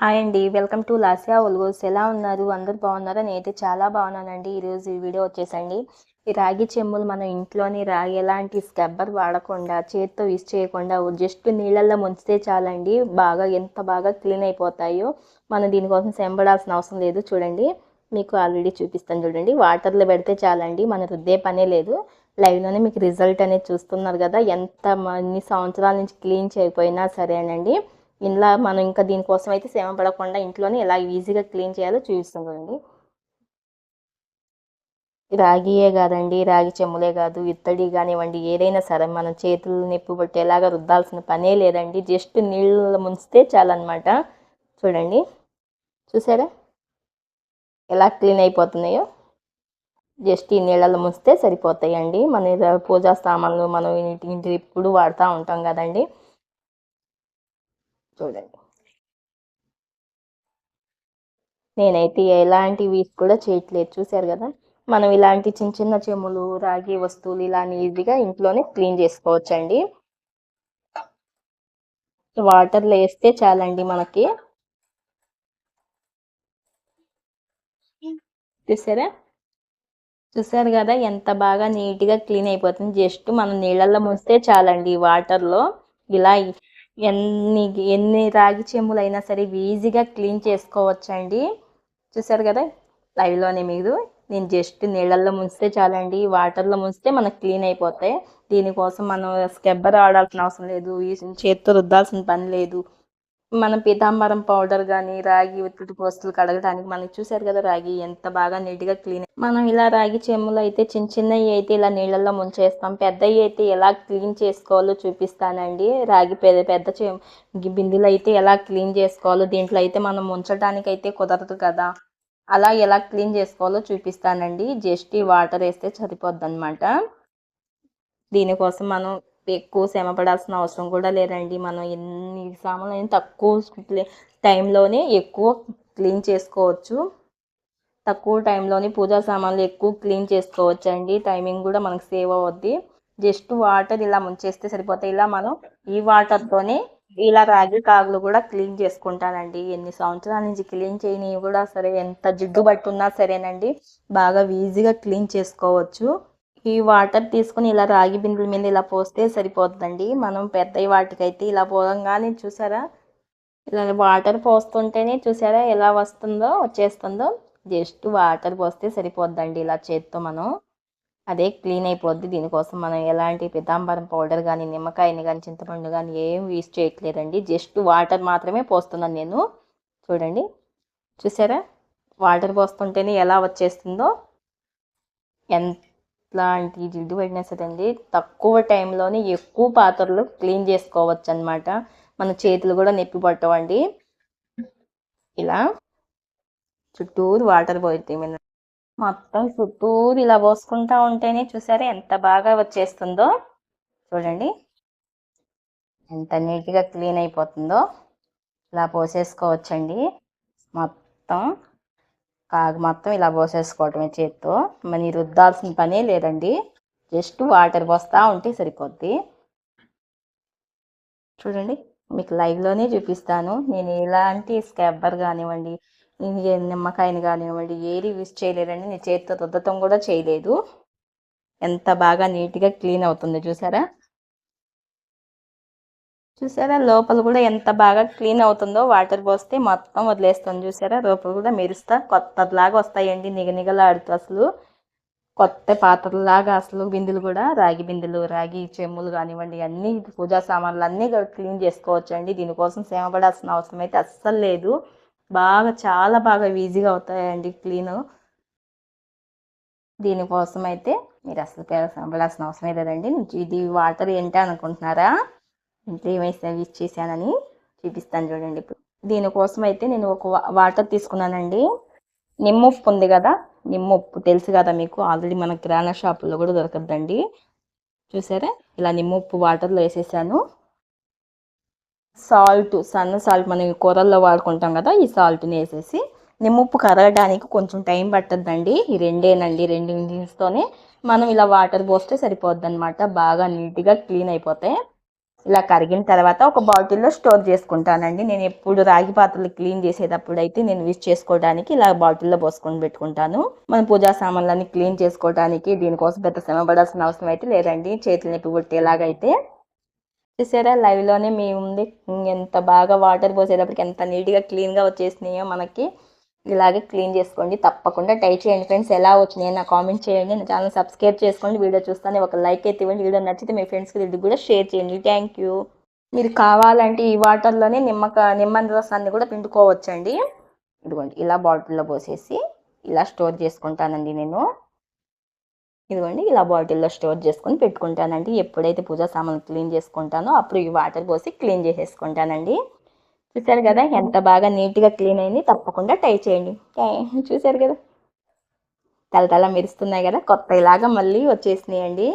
Hi అండి. Welcome to Lasya vlogs. ఎలా ఉన్నారు? అందరు బాగున్నారా? నేనైతే చాలా బాగున్నానండి. ఈరోజు ఈ వీడియో వచ్చేసండి. ఈ రాగి చెమ్ములు మనం ఇంట్లోని రాగి ఎలాంటి స్క్రబ్బర్ వాడకుండా చేతితో యూస్ చేయకుండా జస్ట్ నీళ్ళల్లో ముంచితే చాలండి. బాగా ఎంత బాగా క్లీన్ అయిపోతాయో మనం దీనికోసం సెంబడాల్సిన అవసరం లేదు. చూడండి. మీకు ఆల్రెడీ చూపిస్తాను చూడండి. వాటర్లో పెడితే చాలండి. మన రుద్దే పనే లేదు. లైవ్లోనే మీకు రిజల్ట్ అనేది చూస్తున్నారు కదా. ఎంత అన్ని సంవత్సరాల నుంచి క్లీన్ చేయకపోయినా సరేనండి. ఇలా మనం ఇంకా దీనికోసం అయితే శ్రమ పడకుండా ఇంట్లోనే ఎలా ఈజీగా క్లీన్ చేయాలో చూపిస్తాం రాగియే కాదండి రాగి చెమ్ములే కాదు ఇత్తడి కానివ్వండి ఏదైనా సరే మనం చేతులు నొప్పి పట్టేలాగా రుద్దాల్సిన పనే లేదండి. జస్ట్ నీళ్ళు ముంచితే చాలన్నమాట. చూడండి. చూసారా? ఎలా క్లీన్ అయిపోతున్నాయో. జస్ట్ ఈ నీళ్ళలో ముంచితే సరిపోతాయండి. మన పూజా సామాన్లు మనం ఇంటి ఇంటి ఇప్పుడు వాడుతూ ఉంటాం కదండి. చూడండి. నేనైతే ఎలాంటివి కూడా చేయట్లేదు. చూసారు కదా? మనం ఇలాంటి చిన్న చిన్న చెములు రాగి వస్తువులు ఇలా ఈజీగా ఇంట్లోనే క్లీన్ చేసుకోవచ్చండి. వాటర్లో వేస్తే చాలండి మనకి. చూసారా? చూసారు కదా? ఎంత బాగా నీట్గా క్లీన్ అయిపోతుంది. జస్ట్ మనం నీళ్ళల్లో ముంచితే చాలండి వాటర్లో. ఇలా ఎన్ని ఎన్ని రాగి చెంబులైనా సరే ఈజీగా క్లీన్ చేసుకోవచ్చండి. చూసారు కదా? లైవ్లోనే మీరు. నేను జస్ట్ నీళ్ళల్లో ముంచితే చాలండి. వాటర్లో ముంచితే మనకు క్లీన్ అయిపోతాయి. దీనికోసం మనం స్కెబ్బర్ ఆడాల్సిన అవసరం లేదు. చేత్తో రుద్దాల్సిన పని లేదు. మన పీతాంబరం పౌడర్ కానీ రాగి ఒత్తిడి వస్తువులు కడగడానికి మనకి చూసారు కదా రాగి ఎంత బాగా నీట్గా క్లీన్ మనం ఇలా రాగి చెమ్ములు అయితే చిన్న చిన్నవి అయితే ఇలా నీళ్ళల్లో ముంచేస్తాం. పెద్దవి అయితే ఎలా క్లీన్ చేసుకోవాలో చూపిస్తానండి. రాగి పెద్ద పెద్ద చె బిందులు అయితే ఎలా క్లీన్ చేసుకోవాలో దీంట్లో అయితే మనం ముంచడానికి అయితే కుదరదు కదా. అలా ఎలా క్లీన్ చేసుకోవాలో చూపిస్తానండి. జస్ట్ ఈ వాటర్ వేస్తే సరిపోద్ది అనమాట దీనికోసం మనం ఎక్కువ శ్రమ పడాల్సిన అవసరం కూడా లేదండి. మనం ఎన్ని సామాన్లు తక్కువ టైంలోనే ఎక్కువ క్లీన్ చేసుకోవచ్చు. తక్కువ టైంలోనే పూజా సామాన్లు ఎక్కువ క్లీన్ చేసుకోవచ్చు అండి టైమింగ్ కూడా మనకు సేవ్ అవుద్ది. జస్ట్ వాటర్ ఇలా ముంచేస్తే సరిపోతాయి ఇలా మనం ఈ వాటర్తోనే ఇలా రాగి కాగులు కూడా క్లీన్ చేసుకుంటానండి. ఎన్ని సంవత్సరాల నుంచి క్లీన్ చేయని కూడా సరే ఎంత జిడ్డు పట్టున్నా సరేనండి. బాగా ఈజీగా క్లీన్ చేసుకోవచ్చు. ఈ వాటర్ తీసుకుని ఇలా రాగి బిందుల మీద ఇలా పోస్తే సరిపోతుందండి. మనం పెద్ద వాటికైతే ఇలా పోగానే చూసారా? ఇలా వాటర్ పోస్తుంటేనే చూసారా ఎలా వస్తుందో వచ్చేస్తుందో? జస్ట్ వాటర్ పోస్తే సరిపోద్దండి ఇలా చేత్తో మనం. అదే క్లీన్ అయిపోద్ది. దీనికోసం మనం ఎలాంటి పితాంబరం పౌడర్ కానీ నిమ్మకాయని కానీ చింతపండు కానీ ఏం యూస్ చేయట్లేదండి. జస్ట్ వాటర్ మాత్రమే పోస్తున్నాను నేను. చూడండి. చూసారా? వాటర్ పోస్తుంటేనే ఎలా వచ్చేస్తుందో? ఎంత ఇట్లాంటి జిడ్డు పడినా సరే అండి తక్కువ టైంలోనే ఎక్కువ పాత్రలు క్లీన్ చేసుకోవచ్చు అనమాట మన చేతులు కూడా నొప్పి పట్టవండి. ఇలా చుట్టూరు వాటర్ పోయితే మొత్తం చుట్టూరు ఇలా పోసుకుంటా ఉంటేనే చూసారా ఎంత బాగా వచ్చేస్తుందో. చూడండి. ఎంత నీట్గా క్లీన్ అయిపోతుందో. ఇలా పోసేసుకోవచ్చండి. మొత్తం కాగు మొత్తం ఇలా పోసేసుకోవటమే చేత్తో. మరి రుద్దాల్సిన పనే లేదండి. జస్ట్ వాటర్ పోస్తూ ఉంటే సరిపోద్ది. చూడండి మీకు లైవ్లోనే చూపిస్తాను. నేను ఎలాంటి స్క్రబ్బర్ కానివ్వండి నిమ్మకాయని కానివ్వండి ఏది యూజ్ చేయలేదండి. నేను చేతితో రుద్దటం కూడా చేయలేదు. ఎంత బాగా నీట్గా క్లీన్ అవుతుంది చూసారా? చూసారా? లోపల కూడా ఎంత బాగా క్లీన్ అవుతుందో వాటర్ పోస్తే మొత్తం వదిలేస్తుంది చూసారా? లోపల కూడా మెరుస్తా కొత్తలాగా వస్తాయండి నిగనిగలాడుతూ అసలు. కొత్త పాత్రలాగా అసలు బిందులు కూడా రాగి బిందులు రాగి చెమ్ములు కానివ్వండి అన్ని పూజా సామాన్లు అన్నీ క్లీన్ చేసుకోవచ్చు అండి దీనికోసం శ్రమపడాల్సిన అవసరం అయితే అస్సలు లేదు. బాగా చాలా బాగా ఈజీగా అవుతాయండి క్లీన్. దీనికోసం అయితే మీరు అసలు శ్రమపడాల్సిన అవసరం లేదండి. ఇది వాటర్ ఏంటి అనుకుంటున్నారా? ఇంట్లో ఏమైతే యూజ్ చేశానని చూపిస్తాను చూడండి ఇప్పుడు. దీనికోసం అయితే నేను ఒక వాటర్ తీసుకున్నానండి. నిమ్మప్పు ఉంది కదా నిమ్మప్పు తెలుసు కదా మీకు ఆల్రెడీ మన కిరాణా షాపుల్లో కూడా దొరకద్దండి. చూసారా? ఇలా నిమ్మప్పు వాటర్లో వేసేసాను. సాల్ట్ సన్న సాల్ట్ మనం కూరల్లో వాడుకుంటాం కదా ఈ సాల్ట్ని వేసేసి నిమ్మప్పు కరగడానికి కొంచెం టైం పట్టద్దండి. ఈ రెండేనండి రెండు ఇంగ్రీడియంట్స్తోనే మనం ఇలా వాటర్ పోస్తే సరిపోద్ది అనమాట బాగా నీట్గా క్లీన్ అయిపోతాయి. ఇలా కరిగిన తర్వాత ఒక బాటిల్లో స్టోర్ చేసుకుంటానండి. నేను ఎప్పుడు రాగి పాత్రలు క్లీన్ చేసేటప్పుడు అయితే నేను విష్ చేసుకోవడానికి ఇలా బాటిల్లో పోసుకొని పెట్టుకుంటాను. మన పూజా సామాన్లన్నీ క్లీన్ చేసుకోవడానికి దీనికోసం పెద్ద శ్రమ పడాల్సిన అవసరం అయితే లేదండి. చేతులు నొప్పి పుట్టేలాగైతే. చూసారా? లైవ్లోనే మీ ఉంది ఎంత బాగా వాటర్ పోసేటప్పటికి ఎంత నీట్గా క్లీన్గా వచ్చేసినాయో మనకి. ఇలాగే క్లీన్ చేసుకోండి. తప్పకుండా ట్రై చేయండి ఫ్రెండ్స్. ఎలా వచ్చినాయి నా కామెంట్ చేయండి. నా ఛానల్ సబ్స్క్రైబ్ చేసుకోండి. వీడియో చూస్తాను ఒక లైక్ అయితే ఇవ్వండి. వీడియో నచ్చితే మీ ఫ్రెండ్స్కి ఇది కూడా షేర్ చేయండి. థ్యాంక్ యూ మీరు కావాలంటే ఈ వాటర్లోనే నిమ్మక నిమ్మ రసాన్ని కూడా పిండుకోవచ్చండి. ఇదిగోండి ఇలా బాటిల్లో పోసేసి ఇలా స్టోర్ చేసుకుంటానండి నేను. ఇదిగోండి ఇలా బాటిల్లో స్టోర్ చేసుకొని పెట్టుకుంటానండి. ఎప్పుడైతే పూజా సామాన్లు క్లీన్ చేసుకుంటానో అప్పుడు ఈ వాటర్ పోసి క్లీన్ చేసేసుకుంటానండి. చూసారు కదా ఎంత బాగా నీట్గా క్లీన్ అయింది. తప్పకుండా ట్రై చేయండి. చూసారు కదా. తల తల మెరుస్తున్నాయి కదా కొత్త ఇలాగా మళ్ళీ వచ్చేసినాయండి.